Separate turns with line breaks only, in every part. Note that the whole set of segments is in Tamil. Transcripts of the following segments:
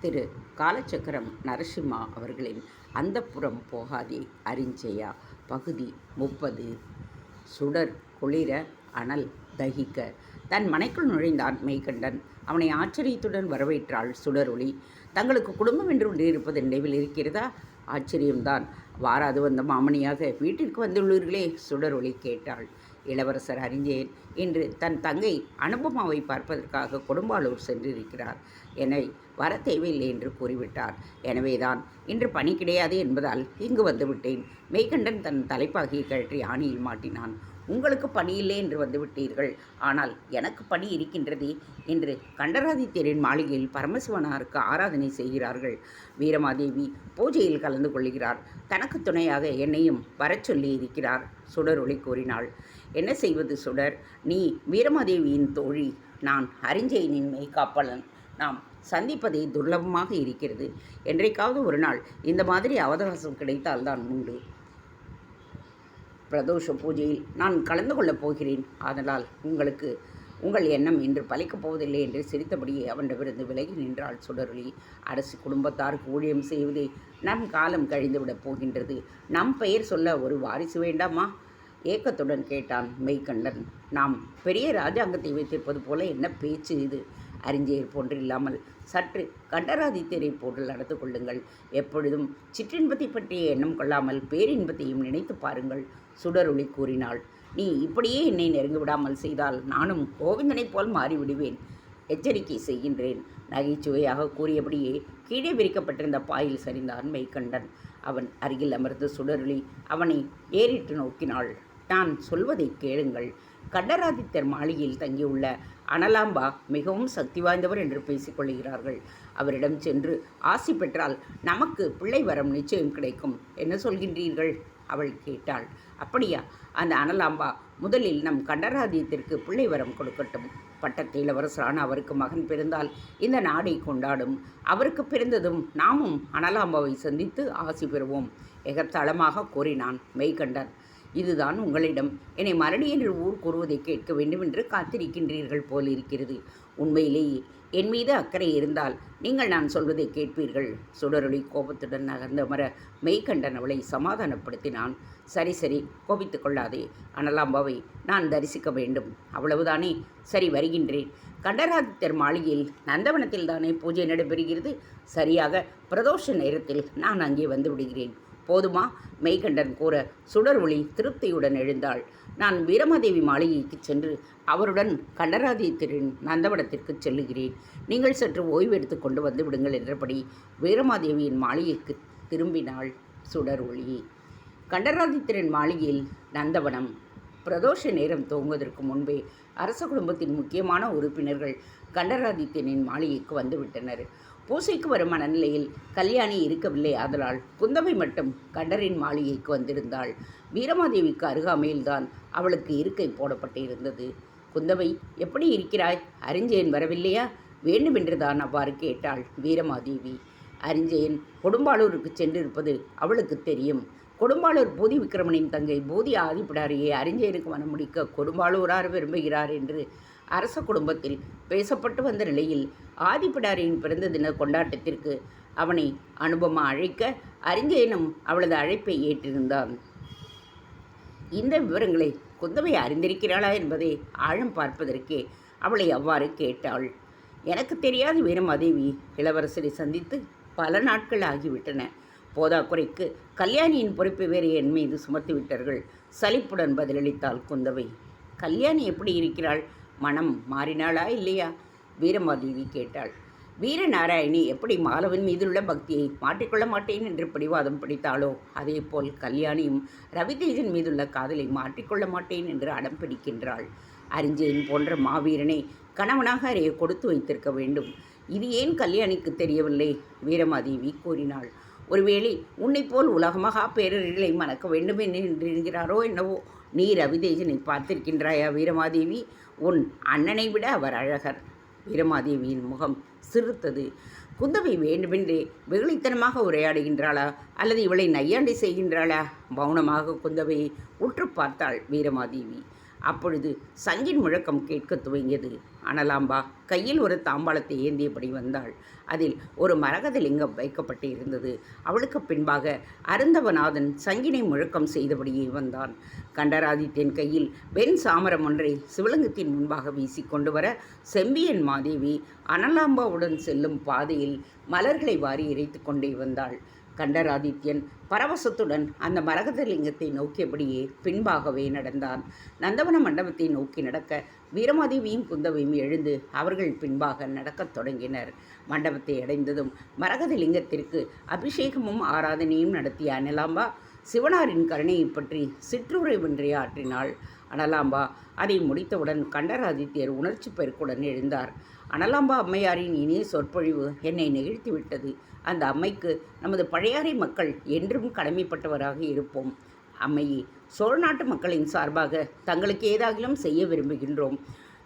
திரு காலச்சக்கரம் நரசிம்மா அவர்களின் அந்தப்புறம் போகாதே அரிஞ்சயா. பகுதி முப்பது. சுடர் குளிர அனல் தகிக்க. தன் மனைக்குள் நுழைந்தான் மெய்கண்டன். அவனை ஆச்சரியத்துடன் வரவேற்றாள் சுடரொளி. தங்களுக்கு குடும்பம் என்று ஒன்று இருப்பது நினைவில் இருக்கிறதா? ஆச்சரியம்தான். வாராது வந்த மாமணியாக வீட்டிற்கு வந்துள்ளீர்களே? சுடரொளி கேட்டாள். இளவரசர் அறிஞ்சேன் இன்று தன் தங்கை அனுபமாவை பார்ப்பதற்காக கொடும்பாலூர் சென்றிருக்கிறார். என்னை வர தேவையில்லை என்று கூறிவிட்டார். எனவேதான் இன்று பணி கிடையாது என்பதால் இங்கு வந்துவிட்டேன். மெய்கண்டன் தன் தலைப்பாகியை கழற்றி ஆணியில் மாட்டினான். உங்களுக்கு பணி இல்லை என்று வந்துவிட்டீர்கள். ஆனால் எனக்கு பணி இருக்கின்றதே என்று கண்டராதித்யரின் மாளிகையில் பரமசிவனாருக்கு ஆராதனை செய்கிறார்கள். வீரமாதேவி பூஜையில் கலந்து கொள்கிறார் தனக்கு துணையாக என்னையும் வரச் சொல்லி இருக்கிறார். சுடர் ஒளி கூறினாள். என்ன செய்வது சுடர்? நீ வீரமாதேவியின் தோழி. நான் அரிஞ்சயனின் மெய்காப்பலன். நாம் சந்திப்பதே துர்லபமாக இருக்கிறது. என்றைக்காவது ஒரு நாள் இந்த மாதிரி அவகாசம் கிடைத்தால்தான் உண்டு. பிரதோஷ பூஜையில் நான் கலந்து கொள்ளப் போகிறேன். ஆதலால் உங்களுக்கு உங்கள் எண்ணம் இன்று பலிக்கப் போவதில்லை என்று சிரித்தபடியே அவனிடமிருந்து விலகி நின்றாள் சுடரொளி. அரசு குடும்பத்தாருக்கு ஊழியம் செய்வதே நம் காலம் கழிந்துவிடப் போகின்றது. நம் பெயர் சொல்ல ஒரு வாரிசு வேண்டாமா? ஏக்கத்துடன் கேட்டான் மெய்கண்டன் நாம் பெரிய ராஜாங்கத்தை வைத்திருப்பது போல என்ன பேச்சு இது? அறிஞர் போன்றில்லாமல் சற்று கண்டராதித்தரை போன்று நடந்து கொள்ளுங்கள். எப்பொழுதும் சிற்றின்பத்தை பற்றிய எண்ணம் கொள்ளாமல் பேரின்பத்தையும் நினைத்து பாருங்கள் சுடரொளி கூறினாள். நீ இப்படியே என்னை நெருங்கி விடாமல் செய்தால் நானும் கோவிந்தனைப் போல் மாறிவிடுவேன். எச்சரிக்கை செய்கின்றேன் நகைச்சுவையாக கூறியபடியே கீழே விரிக்கப்பட்டிருந்த பாயில் சரிந்தான் மெய்கண்டன் அவன் அருகில் அமர்ந்து சுடருளி அவனை ஏறிட்டு நோக்கினாள். நான் சொல்வதை கேளுங்கள். கண்டராதித்தர் மாளிகையில் தங்கியுள்ள அனலாம்பா மிகவும் சக்தி வாய்ந்தவர் என்று பேசிக்கொள்கிறார்கள் அவரிடம் சென்று ஆசி பெற்றால் நமக்கு பிள்ளை வரம் நிச்சயம் கிடைக்கும். என்ன சொல்கின்றீர்கள்? அவள் கேட்டாள். அப்படியா? அந்த அனலாம்பா முதலில் நம் கண்டராதியத்திற்கு பிள்ளை வரம் கொடுக்கட்டும். பட்டத்து இளவரசரான அவருக்கு மகன் பிறந்தால் இந்த நாடை கொண்டாடும். அவருக்கு பிறந்ததும் நாமும் அனலாம்பாவை சந்தித்து ஆசி பெறுவோம். எகத்தளமாக கூறினான் மெய்கண்டன். இதுதான் உங்களிடம். என்னை மறுபடி என்று ஊர் கூறுவதை கேட்க வேண்டும் என்று காத்திருக்கின்றீர்கள் போல் இருக்கிறது. உண்மையிலேயே என் மீது அக்கறை இருந்தால் நீங்கள் நான் சொல்வதை கேட்பீர்கள். சுடரொளி கோபத்துடன் நகர்ந்த மர மெய்கண்டன் அவளை சமாதானப்படுத்தினான். சரி சரி கோபித்து கொள்ளாதே. அனலாம்பாவை நான் தரிசிக்க வேண்டும். அவ்வளவுதானே? சரி வருகின்றேன். கண்டராதித்தர் மாளிகையில் நந்தவனத்தில் தானே பூஜை நடைபெறுகிறது? சரியாக பிரதோஷ நேரத்தில் நான் அங்கே வந்து விடுகிறேன். போதுமா? மெய்கண்டன் கூற சுடர் ஒளி திருப்தியுடன் எழுந்தாள். நான் வீரமாதேவி மாளிகைக்கு சென்று அவருடன் கண்டராதித்தரின் நந்தவனத்திற்கு செல்லுகிறேன். நீங்கள் சற்று ஓய்வெடுத்து கொண்டு வந்து விடுங்கள் என்றபடி வீரமாதேவியின் மாளிகைக்கு திரும்பினாள் சுடர் ஒளி கண்டராதித்தரின் மாளிகையில் நந்தவனம். பிரதோஷ நேரம் துவங்குவதற்கு முன்பே அரச குடும்பத்தின் முக்கியமான உறுப்பினர்கள் கண்டராதித்தனின் மாளிகைக்கு வந்துவிட்டனர். பூசைக்கு வரும் மனநிலையில் கல்யாணி இருக்கவில்லை. ஆதலால் குந்தவை மட்டும் கண்டரின் மாளிகைக்கு வந்திருந்தாள். வீரமாதேவிக்கு அருகாமையில்தான் அவளுக்கு இருக்கை போடப்பட்டிருந்தது. குந்தவை எப்படி இருக்கிறாய்? அறிஞ்சயன் வரவில்லையா? வேண்டுமென்றுதான் அவ்வாறு கேட்டாள் வீரமாதேவி. அறிஞ்சயன் கொடும்பாளூருக்கு சென்றிருப்பது அவளுக்கு தெரியும். கொடும்பாளூர் பூதி விக்ரமனின் தங்கை பூதி ஆதிப்பிடாரியை அறிஞ்சயனுக்கு மனம் முடிக்க கொடும்பாளூரார் விரும்புகிறார் என்று அரச குடும்பத்தில் பேசப்பட்டு வந்த நிலையில் ஆதிப்பிடாரியின் பிறந்த தின கொண்டாட்டத்திற்கு அவனை அனுபமா அழைக்க அறிஞனும் அவளது அழைப்பை ஏற்றிருந்தான். இந்த விவரங்களை குந்தவை அறிந்திருக்கிறாளா என்பதை ஆழம் பார்ப்பதற்கே அவளை அவ்வாறு கேட்டாள். எனக்கு தெரியாத வீரமாதேவி இளவரசரை சந்தித்து பல நாட்கள் ஆகிவிட்டன. போதாக்குறைக்கு கல்யாணியின் பொறுப்பை வேறு என் மீது சுமத்தி விட்டார்கள் சலிப்புடன் பதிலளித்தாள் குந்தவை. கல்யாணி எப்படி இருக்கிறாள்? மனம் மாறினாளா இல்லையா? வீரமாதேவி கேட்டாள். வீரநாராயணி எப்படி மாலவன் மீதுள்ள பக்தியை மாற்றிக்கொள்ள மாட்டேன் என்று பிடிவாதம் பிடித்தாளோ? அதேபோல் கல்யாணியும் ரவிதேஜன் மீதுள்ள காதலை மாற்றிக்கொள்ள மாட்டேன் என்று அடம் பிடிக்கின்றாள். அறிஞ்சயன் போன்ற மாவீரனை கணவனாக அறைய கொடுத்து வைத்திருக்க வேண்டும். இது ஏன் கல்யாணிக்கு தெரியவில்லை? வீரமாதேவி கூறினாள். ஒருவேளை உன்னை போல் உலகமகா பேரர்களை மணக்க வேண்டும் என்று என்கிறாரோ என்னவோ? நீ ரவிதேஜனை பார்த்திருக்கின்றாயா வீரமாதேவி? உன் அண்ணனை விட அவர் அழகர். வீரமாதேவியின் முகம் சிறுத்தது. குந்தவை வேண்டுமென்றே வெகுளித்தனமாக உரையாடுகின்றாளா? அல்லது இவளை நையாண்டி செய்கின்றாளா? மௌனமாக குந்தவையை உற்று பார்த்தாள் வீரமாதேவி. அப்பொழுது சங்கின் முழக்கம் கேட்கத் துவங்கியது. அனலாம்பா. கையில் ஒரு தாம்பாளத்தை ஏந்தியபடி வந்தாள். அதில் ஒரு மரகத லிங்கம் வைக்கப்பட்டு இருந்தது அவளுக்கு பின்பாக அருந்தவநாதன் சங்கினை முழக்கம் செய்தபடியே வந்தான். கண்டராதித்யன் கையில் வெண் சாமரம் ஒன்றை சிவலிங்கத்தின் முன்பாக வீசி கொண்டு வர செம்பியன் மாதேவி அனலாம்பாவுடன் செல்லும் பாதையில் மலர்களை வாரி இறைத்து கொண்டே வந்தாள். கண்டராதித்யன் பரவசத்துடன் அந்த மரகத லிங்கத்தை நோக்கியபடியே பின்பாகவே நடந்தான். நந்தவன மண்டபத்தை நோக்கி நடக்க வீரமாதேவியும் குந்தவையும் எழுந்து அவர்கள் பின்பாக நடக்கத் தொடங்கினர். மண்டபத்தை அடைந்ததும் மரகத லிங்கத்திற்கு அபிஷேகமும் ஆராதனையும் நடத்திய அனலாம்பா சிவனாரின் கருணையை பற்றி சிற்றுரை ஒன்றை ஆற்றினாள். அனலாம்பா அதை முடித்தவுடன் கண்டராதித்யர் உணர்ச்சி பெருக்குடன் எழுந்தார். அனலாம்பா அம்மையாரின் இனிய சொற்பொழிவு என்னை நெகிழ்த்திவிட்டது. அந்த அம்மைக்கு நமது பழையாறை மக்கள் என்றும் கடமைப்பட்டவராக இருப்போம். அம்மையே சோழ நாட்டு மக்களின் சார்பாக தங்களுக்கு ஏதாகிலும் செய்ய விரும்புகின்றோம்.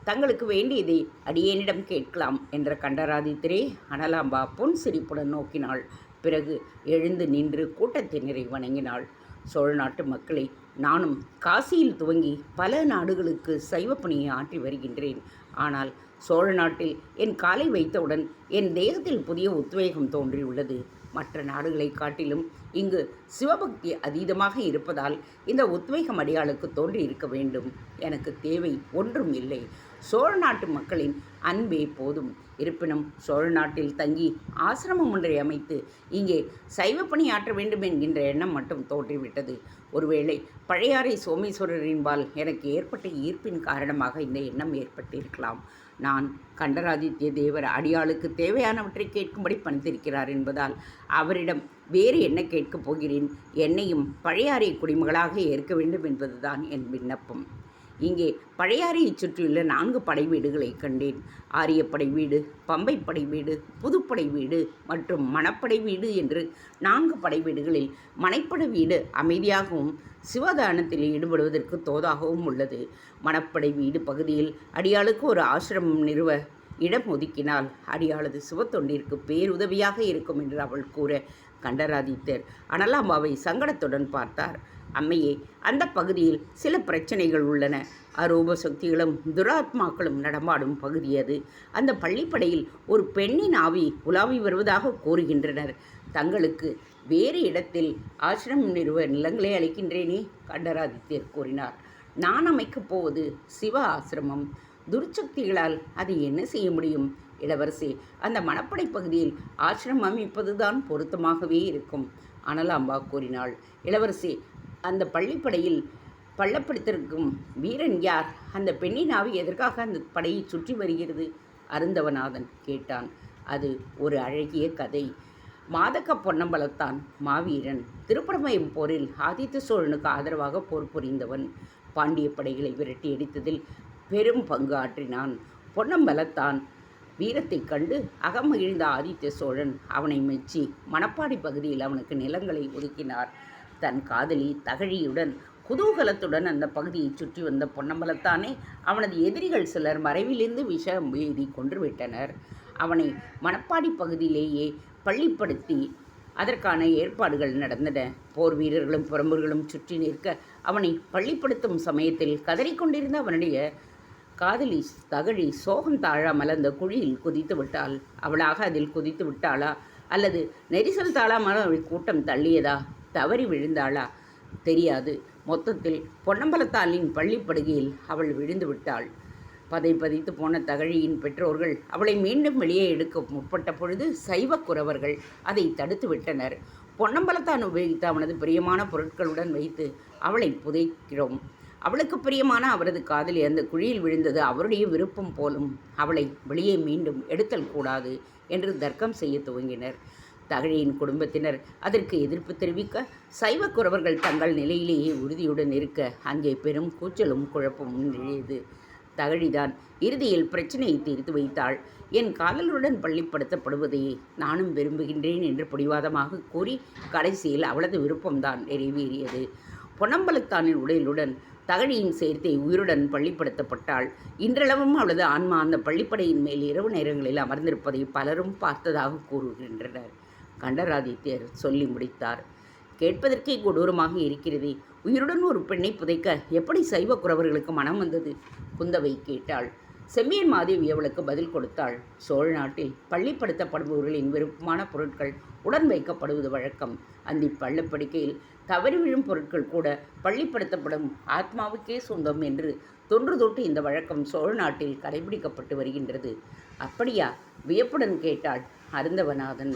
தங்களுக்கு வேண்டியதை அடியேனிடம் கேட்கலாம் என்ற கண்டராதித்திரே அனலாம்பா பொன் சிரிப்புடன் நோக்கினாள். பிறகு எழுந்து நின்று கூட்டத்தினரை வணங்கினாள் சோழ நாட்டு மக்களை நானும் காசியில் துவங்கி பல நாடுகளுக்கு சைவ பணியை ஆற்றி வருகின்றேன். ஆனால் சோழ நாட்டில் என் காலை வைத்தவுடன் என் தேகத்தில் புதிய உத்வேகம் தோன்றியுள்ளது. மற்ற நாடுகளை காட்டிலும் இங்கு சிவபக்தி அதீதமாக இருப்பதால் இந்த உத்வேகம் அடியாளுக்கு தோன்றி இருக்க வேண்டும். எனக்கு தேவை ஒன்றும் இல்லை. சோழ நாட்டு மக்களின் அன்பே போதும். இருப்பினும் சோழ நாட்டில் தங்கி ஆசிரமம் ஒன்றை அமைத்து இங்கே சைவ பணியாற்ற வேண்டும் என்கின்ற எண்ணம் மட்டும் தோன்றிவிட்டது. ஒருவேளை பழையாறை சோமேஸ்வரரின்பால் எனக்கு ஏற்பட்ட ஈர்ப்பின் காரணமாக இந்த எண்ணம் ஏற்பட்டிருக்கலாம். நான் கண்டராதித்ய தேவர் அடியாளுக்கு தேவையானவற்றை கேட்கும்படி பணித்திருக்கிறார் என்பதால் அவரிடம் வேறு என்ன கேட்கப் போகிறேன்? என்னையும் பழையாறை குடிமகளாக ஏற்க வேண்டும் என்பதுதான் என் விண்ணப்பம். இங்கே பழையாறையைச் சுற்றியுள்ள நான்கு படை வீடுகளை கண்டேன். ஆரியப்படை வீடு பம்பை படை வீடு புதுப்படை வீடு மற்றும் மணப்படை வீடு என்று நான்கு படை வீடுகளில் மனைப்படை வீடு அமைதியாகவும் சிவதானத்தில் ஈடுபடுவதற்கு தோதாகவும் உள்ளது. மணப்படை வீடு பகுதியில் அடியாளுக்கு ஒரு ஆசிரமம் நிறுவ இடம் ஒதுக்கினால் அடியாளது சிவத்தொண்டிற்கு பேருதவியாக இருக்கும் என்று அவள் கூற கண்டராதித்தர். அனலாம்பாவை சங்கடத்துடன் பார்த்தார். அம்மையே அந்த பகுதியில் சில பிரச்சனைகள் உள்ளன. அரூப சக்திகளும் துராத்மாக்களும் நடமாடும் பகுதி அது. அந்த பள்ளிப்படையில் ஒரு பெண்ணின் ஆவி உலாவி வருவதாக கூறுகின்றனர். தங்களுக்கு வேறு இடத்தில் ஆசிரமம் நிறுவ நிலங்களை அளிக்கின்றேனே கண்டராதித்யர் கூறினார். நான் அமைக்கப் போவது சிவ ஆசிரமம். துர்ச்சக்திகளால் அதை என்ன செய்ய முடியும்? இளவரசி அந்த மணப்படை பகுதியில் ஆசிரமம் அமைப்பதுதான் பொருத்தமாகவே இருக்கும். அனலாம்பா கூறினாள். இளவரசி அந்த பள்ளிப்படையில் பள்ளப்படுத்திருக்கும் வீரன் யார்? அந்த பெண்ணின் ஆவி எதற்காக அந்த படையை சுற்றி வருகிறது? அருந்தவநாதன் கேட்டான். அது ஒரு அழகிய கதை. மாதக்க பொன்னம்பலத்தான் மாவீரன். திருப்பரமயம் போரில் ஆதித்த சோழனுக்கு ஆதரவாக போர் புரிந்தவன். பாண்டிய படைகளை விரட்டி அடித்ததில் பெரும் பங்கு ஆற்றினான் பொன்னம்பலத்தான் வீரத்தைக் கண்டு அகமகிழ்ந்த ஆதித்த சோழன் அவனை மெச்சி மணப்பாடி பகுதியில் அவனுக்கு நிலங்களை ஒதுக்கினார். தன் காதலி தகழியுடன் குதூகலத்துடன் அந்த பகுதியை சுற்றி வந்த பொன்னம்பலத்தானே அவனது எதிரிகள் சிலர் மறைவிலிருந்து விஷம் எழுதி கொன்றுவிட்டனர் அவனை மணப்பாடி பகுதியிலேயே பள்ளிப்படுத்தி அதற்கான ஏற்பாடுகள் நடந்தன. போர் வீரர்களும் புறம்பர்களும் சுற்றி நிற்க அவனை பள்ளிப்படுத்தும் சமயத்தில் கதறிக்கொண்டிருந்த அவனுடைய காதலி தகழி சோகம் தாழாமல் அந்த குழியில் குதித்து விட்டாள். அவளாக அதில் குதித்து விட்டாளா? அல்லது நெரிசல் தாழாமல் அவள் கூட்டம் தள்ளியதா? தவறி விழுந்தாளா? தெரியாது. மொத்தத்தில் பொன்னம்பலத்தாளின் பள்ளிப்படுகையில் அவள் விழுந்து விட்டாள். பதை பதித்து போன தகழியின் பெற்றோர்கள் அவளை மீண்டும் வெளியே எடுக்க முற்பட்ட பொழுது சைவ குறவர்கள் அதை தடுத்து விட்டனர். பொன்னம்பலத்தான் உபயோகித்த அவனது பிரியமான பொருட்களுடன் வைத்து அவளை புதைக்கிறோம். அவளுக்கு பிரியமான அவரது காதலி அந்த குழியில் விழுந்தது அவருடைய விருப்பம் போலும் அவளை வெளியே மீண்டும் எடுத்தல் கூடாது என்று தர்க்கம் செய்ய துவங்கினர். தகழியின் குடும்பத்தினர் அதற்கு எதிர்ப்பு தெரிவிக்க சைவ குறவர்கள் தங்கள் நிலையிலேயே உறுதியுடன் இருக்க அங்கே பெரும் கூச்சலும் குழப்பமும் நிழையது தகழிதான் இறுதியில் பிரச்சனையை தீர்த்து வைத்தாள். என் காதலருடன் பள்ளிப்படுத்தப்படுவதையே நானும் விரும்புகின்றேன் என்று பிடிவாதமாக கூறி கடைசியில் அவளது விருப்பம்தான் நிறைவேறியது. பொன்னம்பலத்தானின் உடலுடன் தகழியின் சேர்த்தை உயிருடன் பள்ளிப்படுத்தப்பட்டாள். இன்றளவும் அவளது ஆன்மா அந்த பள்ளிப்படையின் மேல் இரவு நேரங்களில் அமர்ந்திருப்பதை பலரும் பார்த்ததாக கூறுகின்றனர். கண்டராதித்யர் சொல்லி முடித்தார். கேட்பதற்கே கொடூரமாக இருக்கிறதே. உயிருடன் ஒரு பெண்ணை புதைக்க எப்படி சைவ குறவர்களுக்கு மனம் வந்தது? குந்தவை கேட்டாள். செம்மியன் மாதேவி அவளுக்கு பதில் கொடுத்தாள். சோழ நாட்டில் பள்ளிப்படுத்தப்படுபவர்களின் விருப்பமான பொருட்கள் உடன் வைக்கப்படுவது வழக்கம். அந்த பள்ளப்படுக்கையில் தவறி விழும் பொருட்கள் கூட பள்ளிப்படுத்தப்படும் ஆத்மாவுக்கே சொந்தம் என்று தொன்று தொட்டு இந்த வழக்கம் சோழ நாட்டில் கடைபிடிக்கப்பட்டு வருகின்றது. அப்படியா? வியப்புடன் கேட்டாள். அருந்தவநாதன்.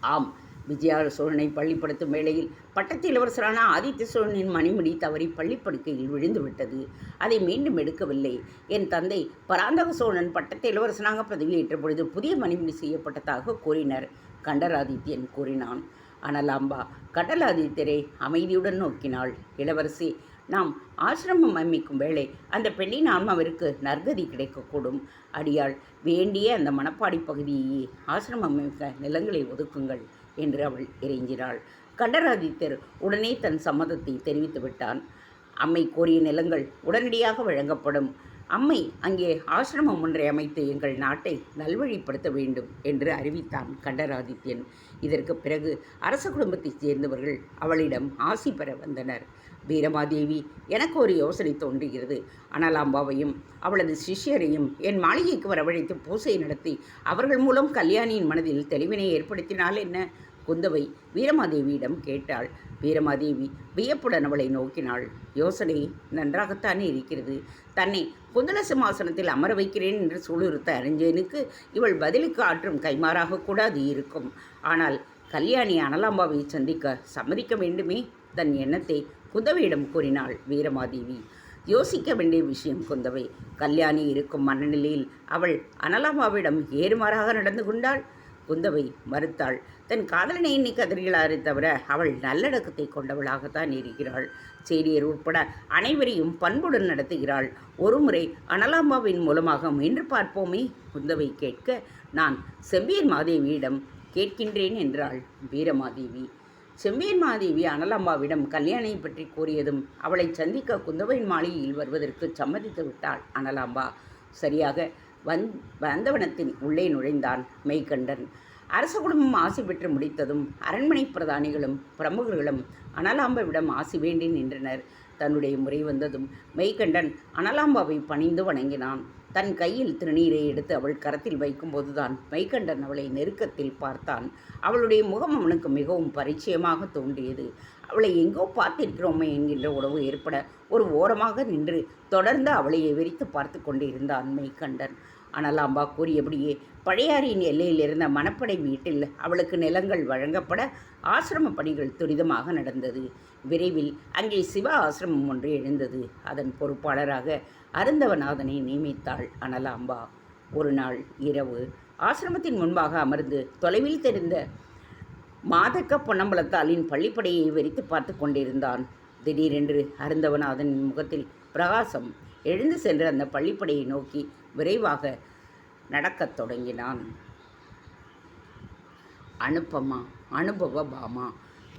ஆம். விஜயா சோழனை பள்ளிப்படுத்தும் வேளையில் பட்டத்து இளவரசரான ஆதித்ய சோழனின் மணிமுடி தவறி பள்ளிப்படுக்கையில் விழுந்து விட்டது. அதை மீண்டும் எடுக்கவில்லை. என் தந்தை பராந்தக சோழன் பட்டத்து இளவரசனாக பதவியேற்ற பொழுது புதிய மணிமுடி செய்யப்பட்டதாக கூறினர். கண்டராதித்யன் கூறினான். ஆனால் அம்பா கடலாதித்யரை அமைதியுடன் நோக்கினாள். இளவரசி நாம் ஆசிரமம் அமைக்கும் வேளை அந்த பெண்ணின் ஆன்மாவிற்கு நற்கதி கிடைக்கக்கூடும். அடியாள் வேண்டிய அந்த மணப்பாடி பகுதியை ஆசிரமம் அமைக்க நிலங்களை ஒதுக்குங்கள் என்று அவள் இறைஞ்சினாள். கண்டராதித்தர் உடனே தன் சம்மதத்தை தெரிவித்து விட்டான் அம்மை கோரிய நிலங்கள் உடனடியாக வழங்கப்படும். அம்மை அங்கே ஆசிரமம் ஒன்றை அமைத்து எங்கள் நாட்டை நல்வழிப்படுத்த வேண்டும் என்று அறிவித்தான் கண்டராதித்யன். இதற்கு பிறகு அரச குடும்பத்தைச் சேர்ந்தவர்கள் அவளிடம் ஆசி பெற வந்தனர். வீரமாதேவி எனக்கு ஒரு யோசனை தோன்றுகிறது. அனலாம்பாவையும் அவளது சிஷ்யரையும் என் மாளிகைக்கு வரவழைத்து பூசை நடத்தி அவர்கள் மூலம் கல்யாணியின் மனதில் தெளிவினை ஏற்படுத்தினால் என்ன? குந்தவை வீரமாதேவியிடம் கேட்டாள். வீரமாதேவி வியப்புடன் அவளை நோக்கினாள். யோசனை நன்றாகத்தானே இருக்கிறது. தன்னை குந்தல சிம்மாசனத்தில் அமர வைக்கிறேன் என்று சூளுறுத்த அறிஞனுக்கு இவள் பதிலுக்கு ஆற்றும் கைமாறாக கூட அது இருக்கும். ஆனால் கல்யாணி அனலாம்பாவை சந்திக்க சம்மதிக்க வேண்டுமே? தன் எண்ணத்தை குந்தவையிடம் கூறினாள் வீரமாதேவி. யோசிக்க வேண்டிய விஷயம் குந்தவை. கல்யாணி இருக்கும் மனநிலையில் அவள் அனலாமாவிடம் ஏறுமாறாக நடந்து கொண்டாள். குந்தவை மறுத்தாள். தன் காதலனை எண்ணி கதறிகளாரே தவிர அவள் நல்லடக்கத்தை கொண்டவளாகத்தான் இருக்கிறாள். சேடியர் உட்பட அனைவரையும் பண்புடன் நடத்துகிறாள். ஒருமுறை அனலாம்பாவின் மூலமாக முயன்று பார்ப்போமே? குந்தவை கேட்க நான் செம்பியன் மாதேவியிடம் கேட்கின்றேன் என்றாள் வீரமாதேவி. செம்பியன் மாதேவி அனலாம்பாவிடம் கல்யாணியை பற்றி கூறியதும் அவளை சந்திக்க குந்தவையின் மாளிகையில் வருவதற்கு சம்மதித்து விட்டாள் அனலாம்பா சரியாக வந் வந்தவனத்தின் உள்ளே நுழைந்தான் மெய்கண்டன். அரச குடும்பம் ஆசி பெற்று முடித்ததும் அரண்மனை பிரதானிகளும் பிரமுகர்களும் அனலாம்பாவிடம் ஆசி வேண்டி நின்றனர். தன்னுடைய முறை வந்ததும் மெய்கண்டன் அனலாம்பாவை பணிந்து வணங்கினான். தன் கையில் திருநீரை எடுத்து அவள் கரத்தில் வைக்கும்போதுதான் மெய்கண்டன் அவளை நெருக்கத்தில் பார்த்தான். அவளுடைய முகம் அவனுக்கு மிகவும் பரிச்சயமாக தோன்றியது. அவளை எங்கோ பார்த்திருக்கிறோமே என்கின்ற உணவு ஏற்பட ஒரு ஓரமாக நின்று தொடர்ந்து அவளை விரித்து பார்த்து கொண்டிருந்தான் மெய்கண்டன். அனலாம்பா கூறியபடியே பழையாறியின் எல்லையில் இருந்த மணப்படை வீட்டில் அவளுக்கு நிலங்கள் வழங்கப்பட ஆசிரம பணிகள் துரிதமாக நடந்தது. விரைவில் அங்கே சிவ ஆசிரமம் ஒன்று எழுந்தது. அதன் பொறுப்பாளராக அருந்தவநாதனை நியமித்தாள் அனலாம்பா. ஒரு நாள் இரவு ஆசிரமத்தின் முன்பாக அமர்ந்து தொலைவில் தெரிந்த மாதக்க பொன்னம்பலத்தாலின் பள்ளிப்படையை வெறித்து பார்த்து கொண்டிருந்தான். திடீரென்று அருந்தவநாதனின் முகத்தில் பிரகாசம் எழுந்து சென்று அந்த பள்ளிப்படையை நோக்கி விரைவாக நடக்கத் தொடங்கினான். அனுப்பமா அனுபவ பாமா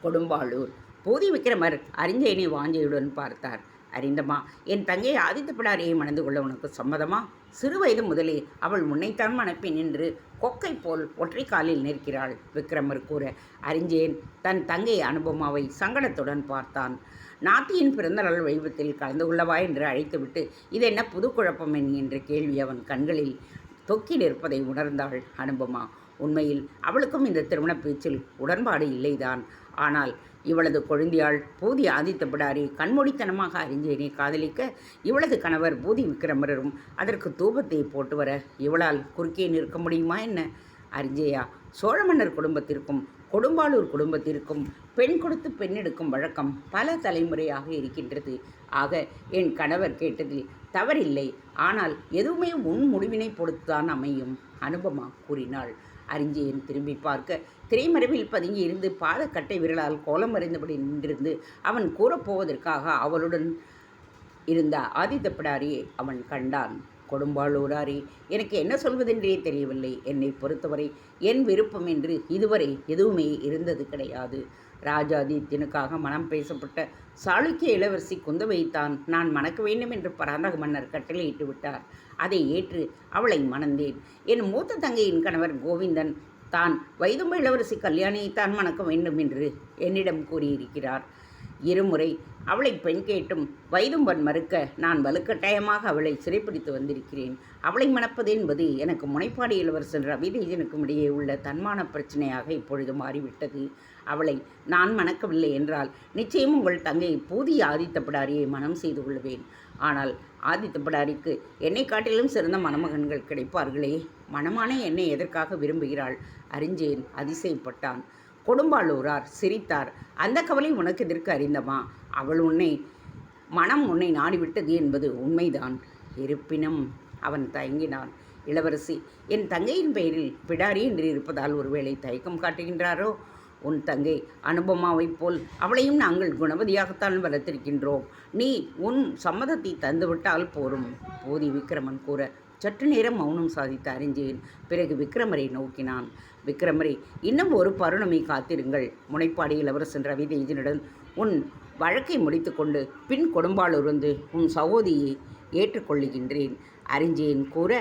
கொடும்பாளூர். பூதி விக்ரமர் அறிஞ்சயனை வாஞ்சையுடன் பார்த்தார். அறிந்தமா என் தங்கையை ஆதித்த பிடாரியை மணந்து கொள்ள உனக்கு சம்மதமா? சிறு வயது முதலே அவள் முன்னைத்தான் மணப்பேன் என்று கொக்கை போல் ஒற்றை காலில் நிற்கிறாள் விக்ரமர் கூற. அறிஞ்சேன் தன் தங்கை அனுபமாவை சங்கடத்துடன் பார்த்தான். நாத்தியின் பிறந்தநாள் வைபத்தில் கலந்து கொள்ளவா என்று அழைத்துவிட்டு இது என்ன புது குழப்பம்? என்கின்ற கேள்வி அவன் கண்களில் தொக்கி நிற்பதை உணர்ந்தாள் அனுபமா. உண்மையில் அவளுக்கும் இந்த திருமண பேச்சில் உடன்பாடு இல்லைதான். ஆனால் இவளது கொழுந்தியாள் பூதி ஆதித்த பிடாரி கண்மூடித்தனமாக அறிஞ்சேனை காதலிக்க இவளது கணவர் பூதி விக்ரமரரும் அதற்கு தூபத்தை போட்டு வர இவளால் குறுக்கே நிற்க முடியுமா என்ன? அறிஞ்சேயா சோழ மன்னர் குடும்பத்திற்கும் கொடும்பாளூர் குடும்பத்திற்கும் பெண் கொடுத்து பெண் எடுக்கும் வழக்கம் பல தலைமுறையாக இருக்கின்றது. ஆக என் கணவர் கேட்டதில் தவறில்லை. ஆனால் எதுவுமே உன் முடிவினை பொறுத்துதான் அமையும் அனுபமா கூறினாள். அறிஞ்சியன் திரும்பி பார்க்க திரைமறைவில் பதுங்கி இருந்து பாதக்கட்டை விரலால் கோலம் அறிந்தபடி நின்றிருந்து அவன் கூறப்போவதற்காக அவளுடன் இருந்த ஆதித்த பிடாரியை அவன் கண்டான். கொடும்பாளூராரே எனக்கு என்ன சொல்வதென்றே தெரியவில்லை. என்னை பொறுத்தவரை என் விருப்பம் என்று இதுவரை எதுவுமே இருந்தது கிடையாது. ராஜாதித்யனுக்காக மனம் பேசப்பட்ட சாளுக்கிய இளவரசி குந்தவைத்தான் நான் மணக்க வேண்டும் என்று பராந்தக மன்னர் கட்டளையிட்டு விட்டார். அதை ஏற்று அவளை மணந்தேன். என் மூத்த தங்கையின் கணவர் கோவிந்தன் தான் வைதும்ப இளவரசி கல்யாணியைத்தான் மணக்க வேண்டும் என்று என்னிடம் கூறியிருக்கிறார். இருமுறை அவளை பெண் கேட்டும் வைதும்பன் மறுக்க நான் வலுக்கட்டாயமாக அவளை சிறைப்பிடித்து வந்திருக்கிறேன். அவளை மணப்பது என்பது எனக்கு முனைப்பாடி இளவரசன் ரவிதேஜனுக்கும் இடையே உள்ள தன்மான பிரச்சனையாக இப்பொழுது மாறிவிட்டது. அவளை நான் மணக்கவில்லை என்றால் நிச்சயம் உங்கள் தங்கை பூதிய ஆதித்த பிடாரியை மனம் செய்து கொள்வேன். ஆனால் ஆதித்த பிடாரிக்கு என்னை காட்டிலும் சிறந்த மணமகன்கள் கிடைப்பார்களே. மணமான என்னை எதற்காக விரும்புகிறாள்? அறிஞ்சேன் அதிசயப்பட்டான். கொடும்பாளூரார் சிரித்தார். அந்த கவலை உனக்கு எதிர்க்கு அறிந்தமா அவள் உன்னை மனம் உன்னை நாடிவிட்டது என்பது உண்மைதான். இருப்பினும் அவன் தயங்கினான். இளவரசி என் தங்கையின் பெயரில் பிடாரி என்று இருப்பதால் ஒருவேளை தயக்கம் காட்டுகின்றாரோ? உன் தங்கை அனுபமாவைப் போல் அவளையும் நாங்கள் குணவதியாகத்தான் வளர்த்திருக்கின்றோம். நீ உன் சம்மதத்தை தந்துவிட்டால் போரும் போதி விக்ரமன் கூற சற்று நேரம் மௌனம் சாதித்த அறிஞ்சேன் பிறகு விக்ரமரை நோக்கினான். விக்ரமரை இன்னும் ஒரு பருணமை காத்திருங்கள். முனைப்பாடி இளவரசன் ரவிதேஜனுடன் உன் வழக்கை முடித்துக்கொண்டு பின் கொடும்பாலிருந்து உன் சகோதியை ஏற்றுக்கொள்ளுகின்றேன் அறிஞ்சேன் கூற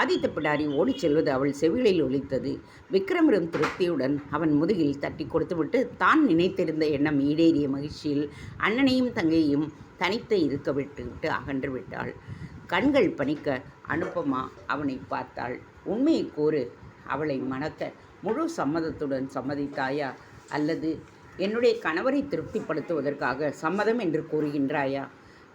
ஆதித்த பிடாரி ஓடிச் செல்வது அவள் செவிகளில் ஒலித்தது. விக்ரமரும் திருப்தியுடன் அவன் முதுகில் தட்டி கொடுத்துவிட்டு தான் நினைத்திருந்த எண்ணம் ஈடேறிய மகிழ்ச்சியில் அண்ணனையும் தங்கையையும் தனித்து இருக்க விட்டு விட்டு அகன்று விட்டாள். கண்கள் பணிக்க அனுப்பமா அவனை பார்த்தாள். உண்மையை கூறு அவளை மணக்க முழு சம்மதத்துடன் சம்மதித்தாயா? அல்லது என்னுடைய கணவரை திருப்திப்படுத்துவதற்காக சம்மதம் என்று கூறுகின்றாயா?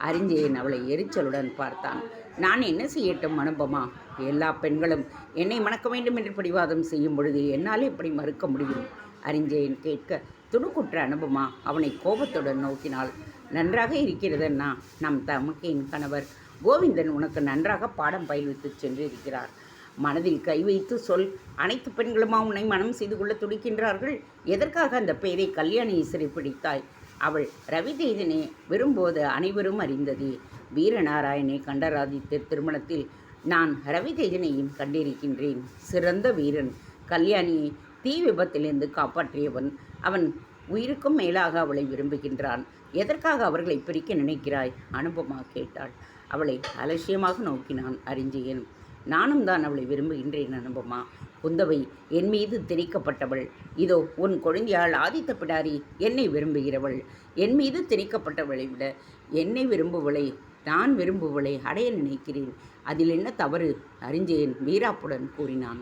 அறிஞ்சேன் அவளை எரிச்சலுடன் பார்த்தான். நான் என்ன செய்யட்டும் அனுபமா எல்லா பெண்களும் என்னை மணக்க வேண்டும் என்று பிடிவாதம் செய்யும் பொழுது என்னால் எப்படி மறுக்க முடியும்? அறிஞ்சேன் கேட்க துணுக்குற்ற அனுபமா அவனை கோபத்துடன் நோக்கினாள். நன்றாக இருக்கிறதுன்னா நம் தமக்கையின் கணவர். கோவிந்தன் உனக்கு நன்றாக பாடம் பயில்வித்து சென்றிருக்கிறார். மனதில் கை வைத்து சொல். அனைத்து பெண்களுமா உன்னை மனம் செய்து கொள்ள துடிக்கின்றார்கள்? எதற்காக அந்த பெயரை கல்யாணியை சிறைப்பிடித்தாய் அவள் ரவிதேஜனை விரும்போது அனைவரும் அறிந்தது. வீரநாராயணை கண்டராதித்த திருமணத்தில் நான் ரவிதேஜனையும் கண்டிருக்கின்றேன். சிறந்த வீரன். கல்யாணியை தீ விபத்திலிருந்து காப்பாற்றியவன். அவன் உயிருக்கும் மேலாக அவளை விரும்புகின்றான். எதற்காக அவர்களை பிரிக்க நினைக்கிறாய்? அனுபமா கேட்டாள். அவளை அலட்சியமாக நோக்கினான் அறிஞ்சியன் நானும் தான் அவளை விரும்புகின்றேன் அனுபமா. குந்தவை என் மீது திணிக்கப்பட்டவள். இதோ உன் குழந்தையாள் ஆதித்த பிடாரி என்னை விரும்புகிறவள். என் மீது திணிக்கப்பட்டவளை விட என்னை விரும்புவளை நான் விரும்புவளை அடைய நினைக்கிறேன். அதில் என்ன தவறு? அறிஞ்சேன் வீராப்புடன் கூறினான்.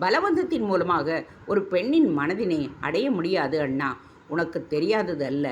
பலவந்தத்தின் மூலமாக ஒரு பெண்ணின் மனதினை அடைய முடியாது அண்ணா. உனக்கு தெரியாதது அல்ல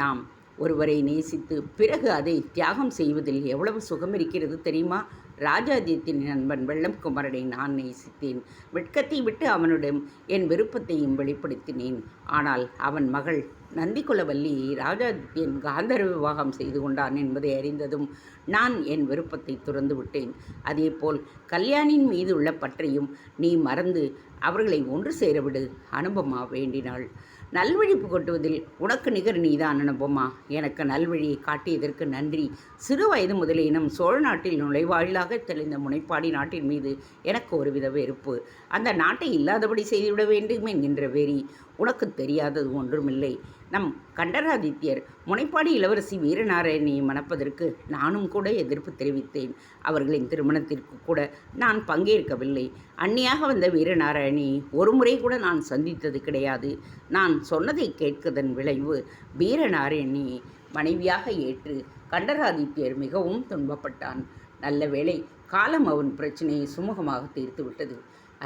நாம் ஒருவரை நேசித்து பிறகு அதை தியாகம் செய்வதில் எவ்வளவு சுகம் இருக்கிறது தெரியுமா? ராஜாதித்தின் நண்பன் வெள்ளம் குமரனை நான் நேசித்தேன். வெட்கத்தை விட்டு அவனிடம் என் விருப்பத்தையும் வெளிப்படுத்தினேன். ஆனால் அவன் மகள் நந்திகுலவல்லியை ராஜாதித்யன் காந்தர் விவாகம் செய்து கொண்டான் என்பதை அறிந்ததும் நான் என் விருப்பத்தை துறந்து விட்டேன். அதேபோல் கல்யாணின் மீது உள்ள பற்றையும் நீ மறந்து அவர்களை ஒன்று சேரவிடு அனுபமா வேண்டினாள். நல்வழி புகட்டுவதில் உனக்கு நிகர் நீதான் அனுபமா எனக்கு நல்வழியை காட்டியதற்கு நன்றி. சிறு வயது முதலேனும் சோழ நாட்டில் நுழைவாயிலாக தெளிந்த முனைப்பாடி நாட்டின் மீது எனக்கு ஒருவித வெறுப்பு. அந்த நாட்டை இல்லாதபடி செய்துவிட வேண்டும் என்கின்ற வெறி. உனக்கு தெரியாதது ஒன்றுமில்லை. நம் கண்டராதித்யர் முனைப்பாடி இளவரசி வீரநாராயணியை மணப்பதற்கு நானும் கூட எதிர்ப்பு தெரிவித்தேன். அவர்களின் திருமணத்திற்கு கூட நான் பங்கேற்கவில்லை. அன்னியாக வந்த வீரநாராயணி ஒரு முறை கூட நான் சந்தித்தது கிடையாது. நான் சொன்னதை கேட்கதன் விளைவு வீரநாராயணி மனைவியாக ஏற்று கண்டராதித்யர் மிகவும் துன்பப்பட்டான். நல்ல வேளை காலம் அவன் பிரச்சனையை சுமூகமாக தீர்த்து விட்டது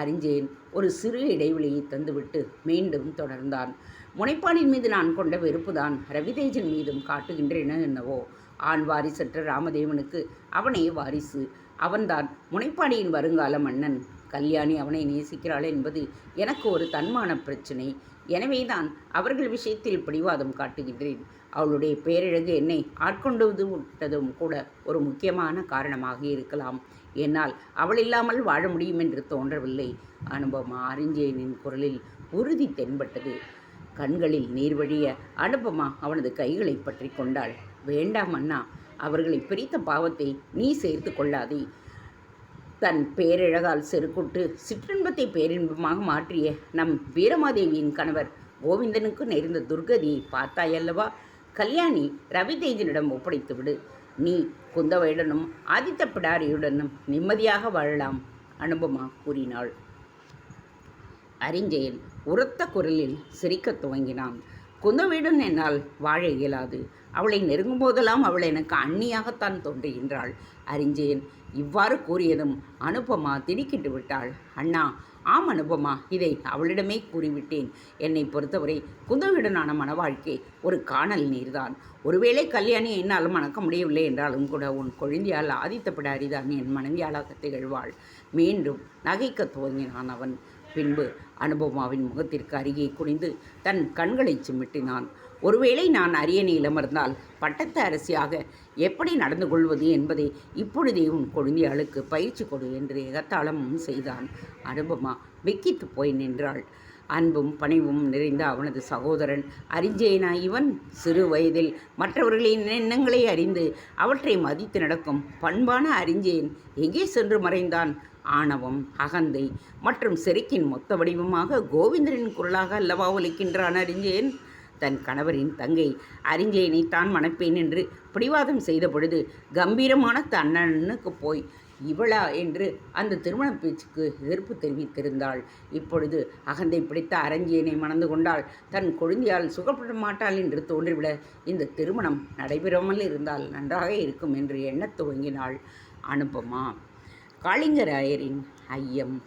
அறிஞ்சேன். ஒரு சிறு இடைவெளியை தந்துவிட்டு மீண்டும் தொடர்ந்தான். முனைப்பாடின் மீது நான் கொண்ட வெறுப்புதான் ரவிதேஜன் மீதும் காட்டுகின்றேன என்னவோ? ஆண் வாரிசற்ற ராமதேவனுக்கு அவனே வாரிசு. அவன்தான் முனைப்பாடியின் வருங்கால மன்னன். கல்யாணி அவனை நேசிக்கிறாள் என்பது எனக்கு ஒரு தன்மான பிரச்சனை. எனவேதான் அவர்கள் விஷயத்தில் பிடிவாதம் காட்டுகின்றேன். அவளுடைய பேரழகு என்னை ஆட்கொண்டது விட்டதும் கூட ஒரு முக்கியமான காரணமாக இருக்கலாம். என்னால் அவள் இல்லாமல் வாழ முடியும் என்று தோன்றவில்லை. அனுபவம் அறிஞ்சேனின் குரலில் உறுதி தென்பட்டது. கண்களில் நீர் வழிய அனுபமா அவனது கைகளை பற்றி கொண்டாள். வேண்டாம் அண்ணா அவர்களை பிரித்த பாவத்தை நீ சேர்த்து கொள்ளாதே. தன் பேரழகால் செருக்குட்டு சிற்றின்பத்தை பேரின்பமாக மாற்றிய நம் வீரமாதேவியின் கணவர் கோவிந்தனுக்கு நேர்ந்த துர்கதியை பார்த்தாயல்லவா? கல்யாணி ரவிதேஜனிடம் ஒப்படைத்து விடு நீ குந்தவையுடனும் ஆதித்த பிடாரியுடனும் நிம்மதியாக வாழலாம் அனுபமா கூறினாள். அறிஞ்செயல் உரத்த குரலில் சிரிக்கத் துவங்கினான். குந்தவியுடன் என்னால் வாழ இயலாது. அவளை நெருங்கும் போதெல்லாம் அவள் எனக்கு அண்ணியாகத்தான் தோன்றுகின்றாள். அறிஞ்சேன். இவ்வாறு கூறியதும் அனுபமா திடுக்கிட்டு விட்டாள். அண்ணா ஆம் அனுபமா. இதை அவளிடமே கூறிவிட்டேன். என்னை பொறுத்தவரை குந்தவியுடனான மனவாழ்க்கை ஒரு காணல் நீர்தான். ஒருவேளை கல்யாணி என்னால் மணக்க முடியவில்லை என்றாலும் கூட உன் கொழுந்தியால் ஆதித்தப்பட அரிதான் என் மனைவியாளாக திகழ்வாள். மீண்டும் நகைக்க துவங்கினான் அவன். பின்பு அனுபமாவின் முகத்திற்கு அருகே குனிந்து தன் கண்களை சிமிட்டினான். ஒருவேளை நான் அரியணையில் அமர்ந்தால் பட்டத்து அரசியாக எப்படி நடந்து கொள்வது என்பதை இப்பொழுதே உன் கொழுந்தியாளுக்கு பயிற்சி கொடு என்று எகத்தாளமும் செய்தான். அனுபமா வெக்கித்து போய் நின்றாள். அன்பும் பணிவும் நிறைந்த அவனது சகோதரன் அறிஞ்சேனா இவன் சிறு வயதில் மற்றவர்களின் எண்ணங்களை அறிந்து அவற்றை மதித்து நடக்கும் பண்பான அறிஞ்சேன் எங்கே சென்று மறைந்தான்? ஆணவம் அகந்தை மற்றும் செருக்கின் மொத்த வடிவமாக கோவிந்தரின் குரலாக அல்லவா ஒலிக்கின்றான் அறிஞ்சேன். தன் கணவரின் தங்கை அறிஞ்சேனை தான் மணப்பேன் என்று பிடிவாதம் செய்த பொழுது கம்பீரமான தன்னனுக்கு போய் இவளா? என்று அந்த திருமண பேச்சுக்கு எதிர்ப்பு தெரிவித்திருந்தாள். இப்பொழுது அகந்தை பிடித்த அரஞ்சியனை மணந்து கொண்டால் தன் கொழுந்தியால் சுகப்பட மாட்டாள் என்று தோன்றிவிட இந்த திருமணம் நடைபெறாமல் இருந்தால் நன்றாக இருக்கும் என்று எண்ணத் துவங்கினாள். அனுபமா காளிங்கராயரின் ஐயம்.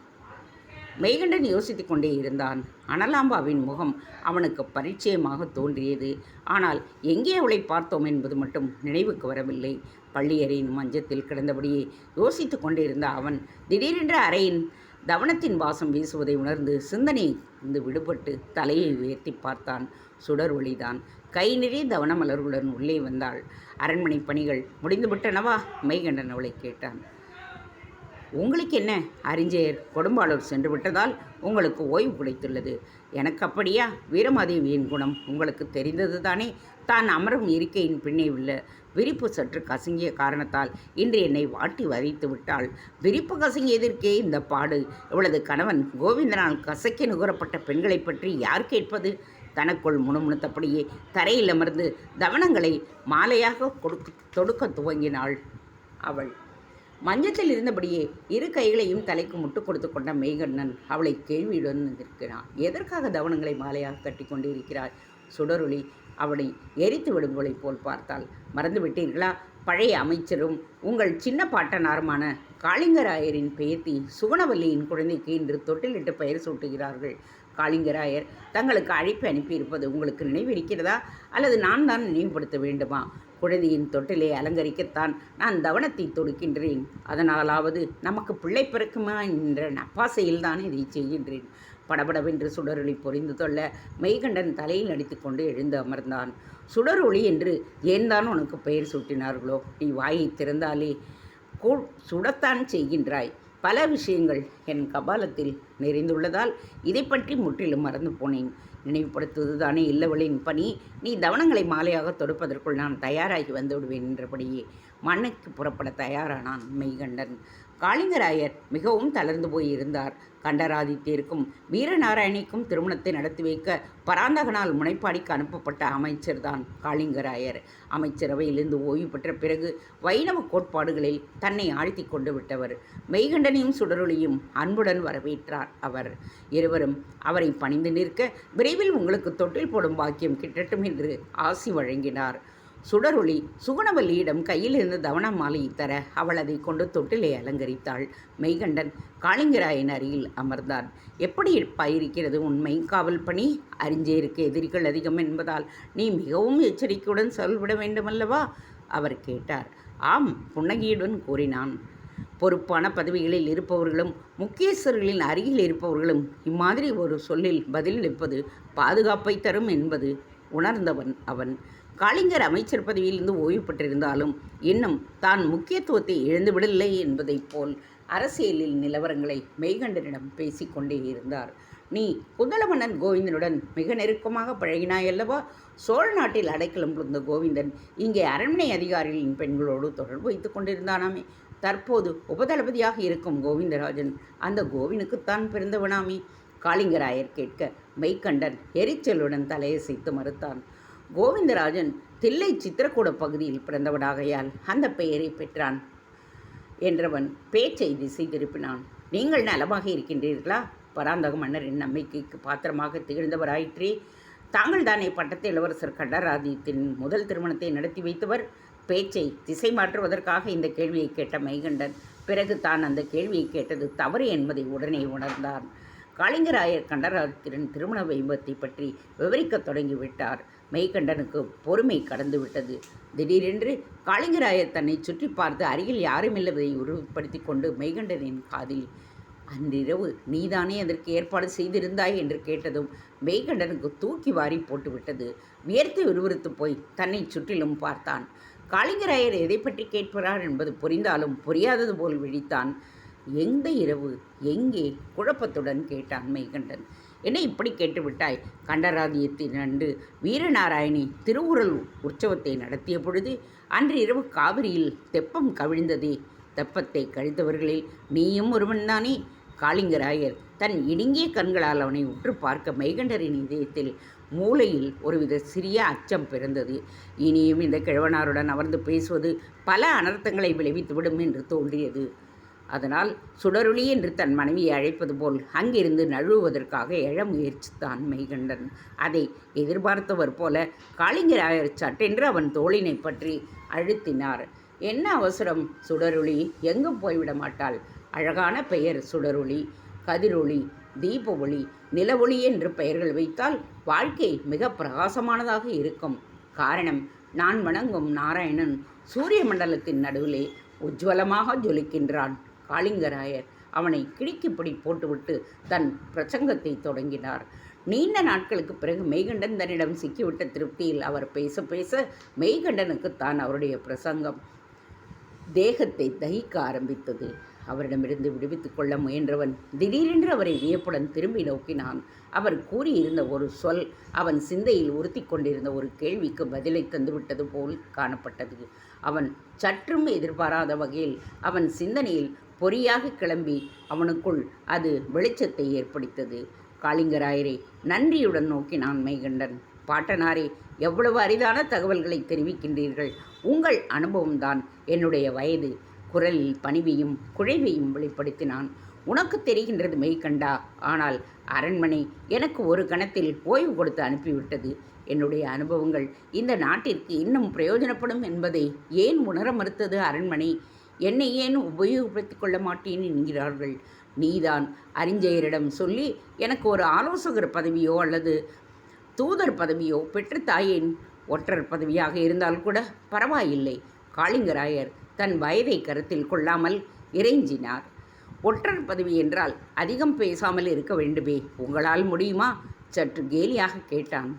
மெய்கண்டன் யோசித்துக் கொண்டே இருந்தான். அனலாம்பாவின் முகம் அவனுக்கு பரிச்சயமாக தோன்றியது. ஆனால் எங்கே அவளை பார்த்தோம் என்பது மட்டும் நினைவுக்கு வரவில்லை. பள்ளியறையின் மஞ்சத்தில் கிடந்தபடியே யோசித்து கொண்டிருந்த அவன் திடீரென்று அறையின் தவனத்தின் வாசம் வீசுவதை உணர்ந்து சிந்தனை இருந்து விடுபட்டு தலையை உயர்த்தி பார்த்தான். சுடர் ஒளிதான். கை நிறைய தவன மலர்களுடன் உள்ளே வந்தாள். அரண்மனை பணிகள் முடிந்துவிட்டனவா? மெய்கண்டன் அவளை கேட்டான். உங்களுக்கு என்ன அறிஞர் கொடும்பாளூர் சென்று விட்டதால் உங்களுக்கு ஓய்வு கிடைத்துள்ளது. எனக்கு அப்படியா? வீரமாதேவியின் குணம் உங்களுக்கு தெரிந்தது தானே தான் அமரும் இருக்கையின் பின்னே உள்ள விரிப்பு சற்று கசங்கிய காரணத்தால் இன்று என்னை வாட்டி வதைத்து விட்டாள். விரிப்பு கசங்கியதற்கே இந்த பாடு. இவளது கணவன் கோவிந்தனால் கசக்கி நுகரப்பட்ட பெண்களைப் பற்றி யார் கேட்பது? தனக்குள் முணுமுணுத்தபடியே தரையில் அமர்ந்து தவனங்களை மாலையாக கொடுக்க தொடுக்க துவங்கினாள் அவள். மஞ்சத்தில் இருந்தபடியே இரு கைகளையும் தலைக்கு முட்டு கொடுத்து கொண்ட மெய்கண்ணன் அவளை கேள்வியுடன் இருக்கிறான் எதற்காக தவனங்களை மாலையாக கட்டி கொண்டிருக்கிறாய் சுடரொளி அவளை எரித்து விடுங்களைப் போல் பார்த்தால் மறந்துவிட்டீர்களா பழைய அமைச்சரும் உங்கள் சின்ன பாட்டனாருமான காளிங்கராயரின் பேத்தி சுகுணவல்லியின் குழந்தைக்கு இன்று தொட்டிலிட்டு பெயர் சூட்டுகிறார்கள். காளிங்கராயர் தங்களுக்கு அழைப்பு அனுப்பியிருப்பது உங்களுக்கு நினைவிருக்கிறதா? அல்லது நான் தான் நினைவுபடுத்த வேண்டுமா? குழந்தையின் தொட்டிலை அலங்கரிக்கத்தான் நான் தவனத்தை தொடுக்கின்றேன். அதனாலாவது நமக்கு பிள்ளை பிறக்குமா என்ற நப்பாசையில்தான் இதை செய்கின்றேன். படபடவென்று சுடரொளி பொறிந்து தொள்ள மெய்கண்டன் தலையில் அடித்துக்கொண்டு எழுந்து அமர்ந்தான். சுடரொளி என்று ஏன் தான் உனக்கு பெயர் சூட்டினார்களோ? நீ வாயை திறந்தாலே கூ சுடத்தான் செய்கின்றாய். பல விஷயங்கள் என் கபாலத்தில் நிறைந்துள்ளதால் இதை பற்றி முற்றிலும் மறந்து போனேன். நினைவுபடுத்துவதுதானே இல்லவளின் பணி. நீ தவனங்களை மாலையாக தொடுப்பதற்குள் நான் தயாராகி வந்து விடுவேன் என்றபடியே மண்ணுக்கு புறப்பட தயாரானான் மெய்கண்டன். காளிங்கராயர் மிகவும் தளர்ந்து போயிருந்தார். கண்டராதித்தியருக்கும் கண்டராதித்யருக்கும் வீரநாராயணிக்கும் திருமணத்தை நடத்தி வைக்க பராந்தகனால் முனைப்பாடிக்கு அனுப்பப்பட்ட அமைச்சர்தான் காளிங்கராயர். அமைச்சரவையிலிருந்து ஓய்வு பெற்ற பிறகு வைணவ கோட்பாடுகளில் தன்னை ஆழ்த்தி கொண்டு விட்டவர். மெய்கண்டனையும் சுடரொளியும் அன்புடன் வரவேற்றார் அவர். இருவரும் அவரை பணிந்து நிற்க விரைவில் உங்களுக்கு தொட்டில் போடும் பாக்கியம் கிட்டட்டும் என்று ஆசி வழங்கினார். சுடரொளி சுகுணவல்லியிடம் கையில் இருந்த தவண மாலையை தர அவள் அதை கொண்டு தொட்டிலை அலங்கரித்தாள். மெய்கண்டன் காளிங்கராயன் அருகில் அமர்ந்தான். எப்படி இருக்கிறது உண்மை? காவல் பணி அறிஞ்சேருக்கு எதிரிகள் அதிகம் என்பதால் நீ மிகவும் எச்சரிக்கையுடன் செயல்பட வேண்டுமல்லவா? அவர் கேட்டார். ஆம் புன்னகையுடன் கூறினான். பொறுப்பான பதவிகளில் இருப்பவர்களும் முக்கியஸ்தர்களின் அருகில் இருப்பவர்களும் இம்மாதிரி ஒரு சொல்லில் பதிலளிப்பது பாதுகாப்பை தரும் என்பது உணர்ந்தவன் அவன். காளிங்கர் அமைச்சர் பதவியிலிருந்து ஓய்வு பெற்றிருந்தாலும் இன்னும் தான் முக்கியத்துவத்தை இழந்துவிடவில்லை என்பதைப் போல் அரசியலில் நிலவரங்களை மெய்கண்டனிடம் பேசிக்கொண்டே இருந்தார். நீ குந்தளமன்னன் கோவிந்தனுடன் மிக நெருக்கமாக பழகினாய் அல்லவா சோழ நாட்டில் அடைக்கலம் புரிந்த கோவிந்தன் இங்கே அரண்மனை அதிகாரிகளின் பெண்களோடு தொடர்பு வைத்துக் கொண்டிருந்தானாமே. தற்போது உபதளபதியாக இருக்கும் கோவிந்தராஜன் அந்த கோவினுக்குத்தான் பிறந்தவனாமே. காளிங்கராயர் கேட்க மெய்கண்டன் எரிச்சலுடன் தலையசைத்து மறுத்தான். கோவிந்தராஜன் தில்லை சித்திரக்கூட பகுதியில் பிறந்தவனாகையால் அந்த பெயரை பெற்றான் என்றவன் பேச்சை திசை திருப்பினான். நீங்கள் நலமாக இருக்கின்றீர்களா? பராந்தக மன்னரின் நம்பிக்கைக்கு பாத்திரமாக திகழ்ந்தவராயிற்றே. தாங்கள் தானே பட்டத்து இளவரசர் கண்டராதித்தின் முதல் திருமணத்தை நடத்தி வைத்தவர்? பேச்சை திசை மாற்றுவதற்காக இந்த கேள்வியை கேட்ட மைகண்டன் பிறகு தான் அந்த கேள்வியை கேட்டது தவறு என்பதை உடனே உணர்ந்தார் காளிங்கராயர் கண்டராதித்தின் திருமண வைபத்தை பற்றி விவரிக்கத் தொடங்கிவிட்டார் மெய்கண்டனுக்கு பொறுமை கடந்து விட்டது. திடீரென்று காளிங்கராயர் தன்னை சுற்றி பார்த்து அருகில் யாருமில்லதை உறுதிப்படுத்தி கொண்டு மெய்கண்டனின் காதில் அன்றிரவு நீதானே அதற்கு ஏற்பாடு செய்திருந்தாய்? என்று கேட்டதும் மெய்கண்டனுக்கு தூக்கி வாரி போட்டுவிட்டது வியர்த்து விறுவிறுத்து போய் தன்னை சுற்றிலும் பார்த்தான். காளிங்கராயர் எதை பற்றி கேட்கிறார் என்பது புரிந்தாலும் புரியாதது போல் விழித்தான். எந்த இரவு? எங்கே? குழப்பத்துடன் கேட்டான் மெய்கண்டன். என்னை இப்படி கேட்டுவிட்டாய்? கண்டராதியத்தின் அன்று வீரநாராயணி திருவுருள் உற்சவத்தை நடத்திய பொழுது அன்று இரவு காவிரியில் தெப்பம் கவிழ்ந்ததே. தெப்பத்தை கழித்தவர்களில் நீயும் ஒருவன்தானே? காளிங்கராயர் தன் இடுங்கிய கண்களால் அவனை உற்று பார்க்க மைகண்டரின் இதயத்தில் மூளையில் ஒருவித சிறிய அச்சம் பிறந்தது. இனியும் இந்த கிழவனாருடன் அமர்ந்து பேசுவது பல அனர்த்தங்களை விளைவித்துவிடும் என்று தோன்றியது. அதனால் சுடருளி என்று தன் மனைவியை அழைப்பது போல் அங்கிருந்து நழுவுவதற்காக எழ முயற்சித்தான் மெய்கண்டன். அதை எதிர்பார்த்தவர் போல காளிங்கராயர் சட்டென்று அவன் தோளினை பற்றி அழுத்தினார். என்ன அவசரம் சுடருளி? எங்கும் போய்விட மாட்டாள். அழகான பெயர் சுடரொளி. கதிரொளி தீப ஒளி நிலவொளி என்று பெயர்கள் வைத்தால் வாழ்க்கை மிக பிரகாசமானதாக இருக்கும். காரணம் நான் வணங்கும் நாராயணன் சூரிய மண்டலத்தின் நடுவிலே உஜ்வலமாக ஜொலிக்கின்றான். காளிங்கராயர் அவனை கிழிக்குப்படி போட்டுவிட்டு தன் பிரசங்கத்தை தொடங்கினார். நீண்ட நாட்களுக்கு பிறகு மெய்கண்டன் தன்னிடம் சிக்கிவிட்ட திருப்தியில் அவர் பேச பேச மெய்கண்டனுக்கு தான் அவருடைய பிரசங்கம் தேகத்தை தகிக்க ஆரம்பித்தது. அவரிடமிருந்து விடுவித்துக் கொள்ள முயன்றவன் திடீரென்று அவரை வியப்புடன் திரும்பி நோக்கினான். அவர் கூறியிருந்த ஒரு சொல் அவன் சிந்தையில் உறுத்தி கொண்டிருந்த ஒரு கேள்விக்கு பதிலை தந்துவிட்டது போல் காணப்பட்டது. அவன் சற்றும் எதிர்பாராத வகையில் அவன் சிந்தனையில் பொறியாக கிளம்பி அவனுக்குள் அது வெளிச்சத்தை ஏற்படுத்தது காளிங்கராயரை நன்றியுடன் நோக்கினான் மைகண்டன் பாட்டனாரே எவ்வளவு அரிதான தகவல்களை தெரிவிக்கின்றீர்கள். உங்கள் அனுபவம்தான் என்னுடைய வயது. குரலில் பணிவையும் குழைவையும் வெளிப்படுத்தினான். உனக்கு தெரிகின்றது மெய்கண்டா ஆனால் அரண்மனை எனக்கு ஒரு கணத்தில் ஓய்வு கொடுத்து அனுப்பிவிட்டது. என்னுடைய அனுபவங்கள் இந்த நாட்டிற்கு இன்னும் பிரயோஜனப்படும் என்பதை ஏன் உணர மறுத்தது அரண்மனை? என்னை ஏன் உபயோகப்படுத்திக் கொள்ள மாட்டேன் என்கிறார்கள்? நீதான் அறிஞரிடம் சொல்லி எனக்கு ஒரு ஆலோசகர் பதவியோ அல்லது தூதர் பதவியோ பெற்று தாயேன் ஒற்றர் பதவியாக இருந்தால் கூட பரவாயில்லை. காளிங்கராயர் தன் வயதை கருத்தில் கொள்ளாமல் இறைஞ்சினார். ஒற்றர் பதவி என்றால் அதிகம் பேசாமல் இருக்க வேண்டுமே. உங்களால் முடியுமா? சற்று கேலியாக கேட்டான்.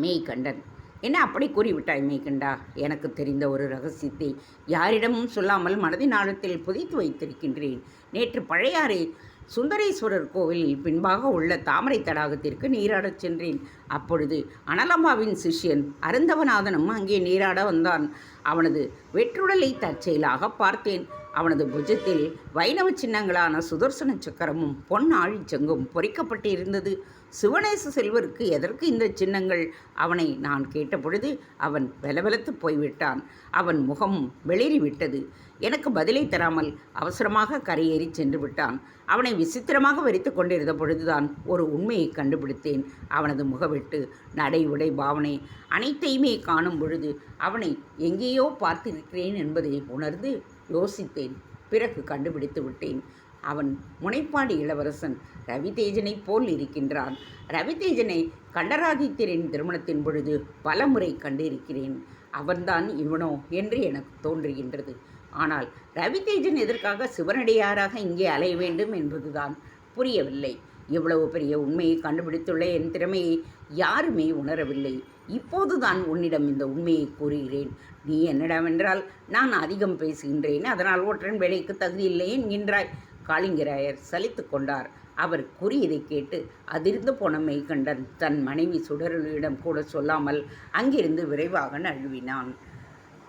மெய்கண்டன் என்ன அப்படி கூறிவிட்டாய் மேய்கண்டா? எனக்கு தெரிந்த ஒரு ரகசியத்தை யாரிடமும் சொல்லாமல் மனதின் ஆழத்தில் புதைத்து வைத்திருக்கின்றேன். நேற்று பழையாறை சுந்தரேஸ்வரர் கோவிலில் பின்பாக உள்ள தாமரை தடாகத்திற்கு நீராடச் சென்றேன். அப்பொழுது அனலம்மாவின் சிஷ்யன் அருந்தவநாதனும் அங்கே நீராட வந்தான். அவனது வெற்றுடலை தற்செயலாக பார்த்தேன். அவனது புஜத்தில் வைணவ சின்னங்களான சுதர்சன சக்கரமும் பொன் ஆழிச்செங்கும் பொறிக்கப்பட்டிருந்தது. சிவனேச செல்வருக்கு எதற்கு இந்த சின்னங்கள்? அவனை நான் கேட்டபொழுது அவன் வெலவெலத்து போய்விட்டான். அவன் முகம் வெளிறிவிட்டது. எனக்கு பதிலை தராமல் அவசரமாக கரையேறி சென்று விட்டான் அவனை விசித்திரமாக வெறித்து கொண்டிருந்த பொழுதுதான் ஒரு உண்மையை கண்டுபிடித்தேன். அவனது முகவெட்டு நடை உடை பாவனை அனைத்தையுமே காணும் பொழுது அவனை எங்கேயோ பார்த்திருக்கிறேன் என்பதை உணர்ந்து யோசித்தேன். பிறகு கண்டுபிடித்து விட்டேன் அவன் முனைப்பாடி இளவரசன் ரவிதேஜனைப் போல் இருக்கின்றான். ரவிதேஜனை கண்டராதித்யரின் திருமணத்தின் பொழுது பல முறை கண்டிருக்கிறேன். அவன்தான் இவனோ என்று எனக்கு தோன்றுகின்றது. ஆனால் ரவிதேஜன் எதற்காக சிவனடியாராக இங்கே அலைய வேண்டும் என்பதுதான் புரியவில்லை. இவ்வளவு பெரிய உண்மையை கண்டுபிடித்துள்ள என் திறமையை யாருமே உணரவில்லை. இப்போதுதான் உன்னிடம் இந்த உண்மையை கூறுகிறேன். நீ என்னிடமென்றால் நான் அதிகம் பேசுகின்றேன். அதனால் ஒற்றன் வேலைக்கு தகுதியில்லை என்கின்றாய். காளிங்கராயர் சலித்து கொண்டார். அவர் கூறியதை கேட்டு அதிர்ந்து போன மெய்கண்டன் தன் மனைவி சுடரலிடம் கூட சொல்லாமல் அங்கிருந்து விரைவாக நழுவினான்.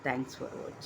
தேங்க்ஸ் ஃபார் வாட்சிங்